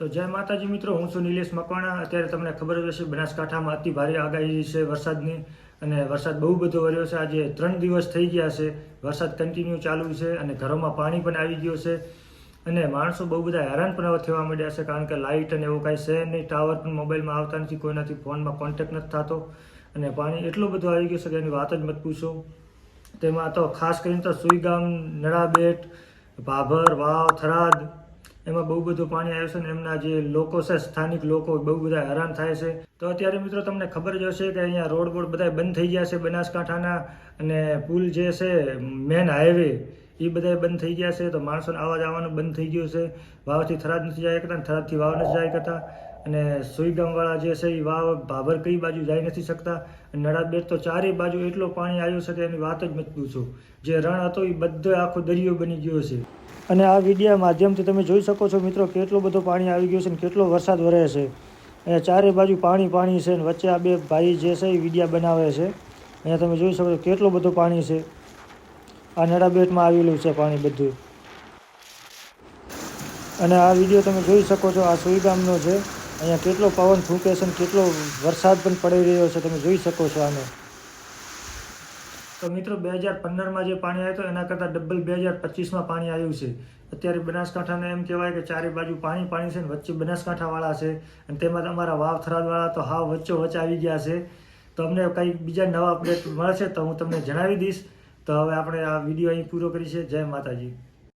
જય માતાજી મિત્રો, હું છું નિલેશ મકવાણા. અત્યારે તમને ખબર જ હશે, બનાસકાંઠામાં અતિ ભારે આગાહી છે વરસાદની અને વરસાદ બહુ બધો વર્યો છે. આજે ત્રણ દિવસ થઈ ગયા છે, વરસાદ કન્ટિન્યુ ચાલુ છે અને ઘરોમાં પાણી પણ આવી ગયું છે. અને માણસો બહુ બધા હેરાન પણ થવા માંડ્યા છે, કારણ કે લાઇટ અને એવું કાંઈ છે નહીં. ટાવર પણ મોબાઈલમાં આવતા નથી, કોઈનાથી ફોનમાં કોન્ટેક્ટ નથી થતો. અને પાણી એટલું બધું આવી ગયું છે કે એની વાત જ મત પૂછો. તેમાં તો ખાસ કરીને તો સુઈગામ, નળાબેટ, ભાભર, વાવ, થરાદ એમાં બહુ બધું પાણી આવ્યું છે ને એમના જે લોકો છે, સ્થાનિક લોકો, બહુ બધા હેરાન થાય છે. તો અત્યારે મિત્રો તમને ખબર જ હશે કે અહીંયા રોડ બોડ બધા બંધ થઈ ગયા છે બનાસકાંઠાના અને પુલ જે છે, મેન હાઈવે એ બધા બંધ થઈ ગયા છે. તો માણસોને આવા જવાનું બંધ થઈ ગયું છે. વાવથી થરાદ નથી જાય કરતા થરાદથી વાવ નથી જાય કરતા અને સુઈગામવાળા જે છે એ વાવ ભાભર કઈ બાજુ જઈ નથી શકતા અને નળાબેટ તો ચારે બાજુ એટલું પાણી આવ્યું છે કે એની વાત જ મત પૂછો. જે રણ હતો એ બધો આખો દરિયો બની ગયો છે. અને આ વિડીયા માધ્યમથી તમે જોઈ શકો છો મિત્રો કેટલો બધો પાણી આવી ગયું છે અને કેટલો વરસાદ વરે છે. અને ચારે બાજુ પાણી પાણી છે અને વચ્ચે આ બે ભાઈ જે છે એ વિડીયા બનાવે છે. અહીંયા તમે જોઈ શકો છો કેટલું બધું પાણી છે. આ નળાબેટમાં આવેલું છે પાણી બધું. અને આ વીડિયો તમે જોઈ શકો છો આ સુઈગામનો છે. અહીંયા કેટલો પવન ફૂંકે છે અને કેટલો વરસાદ પણ પડી રહ્યો છે, તમે જોઈ શકો છો આને. તો મિત્રો, બે હજાર પંદરમાં જે પાણી આવ્યું હતું, એના કરતાં ડબલ બે હજાર પચીસમાં પાણી આવ્યું છે. અત્યારે બનાસકાંઠાને એમ કહેવાય કે ચારે બાજુ પાણી પાણી છે ને વચ્ચે બનાસકાંઠાવાળા છે. અને તેમાં તમારા વાવ થરાદવાળા તો હાવ વચ્ચો વચ્ચે આવી ગયા છે. તો અમને કંઈક બીજા નવા અપડેટ મળશે તો હું તમને જણાવી દઈશ. તો હવે આપણે આ વીડિયો અહીં પૂરો કરીશું જય માતાજી.